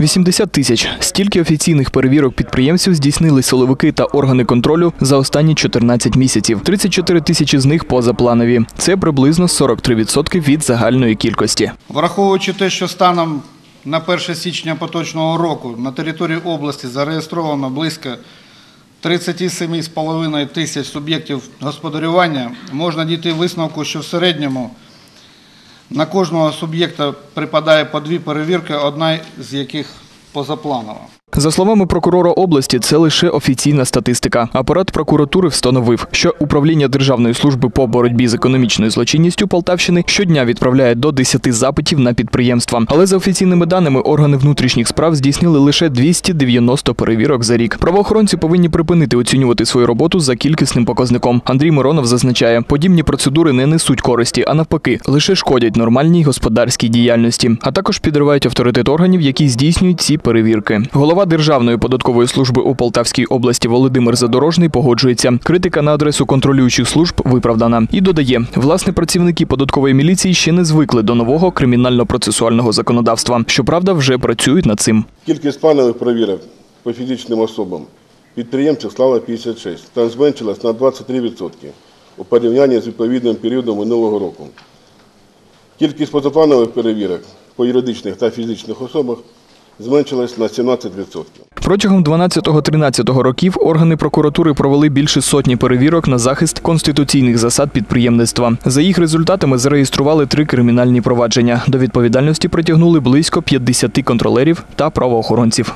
80 тисяч. Стільки офіційних перевірок підприємців здійснили силовики та органи контролю за останні 14 місяців. 34 тисячі з них позапланові. Це приблизно 43% від загальної кількості. Враховуючи те, що станом на 1 січня поточного року на території області зареєстровано близько 37,5 тисяч суб'єктів господарювання, можна дійти висновку, що в середньому на кожного суб'єкта припадає по дві перевірки, одна з яких позапланова. За словами прокурора області, це лише офіційна статистика. Апарат прокуратури встановив, що управління Державної служби по боротьбі з економічною злочинністю Полтавщини щодня відправляє до 10 запитів на підприємства. Але за офіційними даними органи внутрішніх справ здійснили лише 290 перевірок за рік. Правоохоронці повинні припинити оцінювати свою роботу за кількісним показником. Андрій Миронов зазначає, подібні процедури не несуть користі, а навпаки, лише шкодять нормальній господарській діяльності, а також підривають авторитет органів, які здійснюють ці перевірки. Голова Державної податкової служби у Полтавській області Володимир Задорожний погоджується. Критика на адресу контролюючих служб виправдана і додає, власне, працівники податкової міліції ще не звикли до нового кримінально-процесуального законодавства. Щоправда, вже працюють над цим. Кількість планових перевірок по фізичним особам підприємців склала 56, та зменшилась на 23% у порівнянні з відповідним періодом минулого року. Кількість позапланових перевірок по юридичних та фізичних особах зменшилась на 17%. Протягом 12-13 років органи прокуратури провели більше сотні перевірок на захист конституційних засад підприємництва. За їх результатами зареєстрували три кримінальні провадження. До відповідальності притягнули близько 50 контролерів та правоохоронців.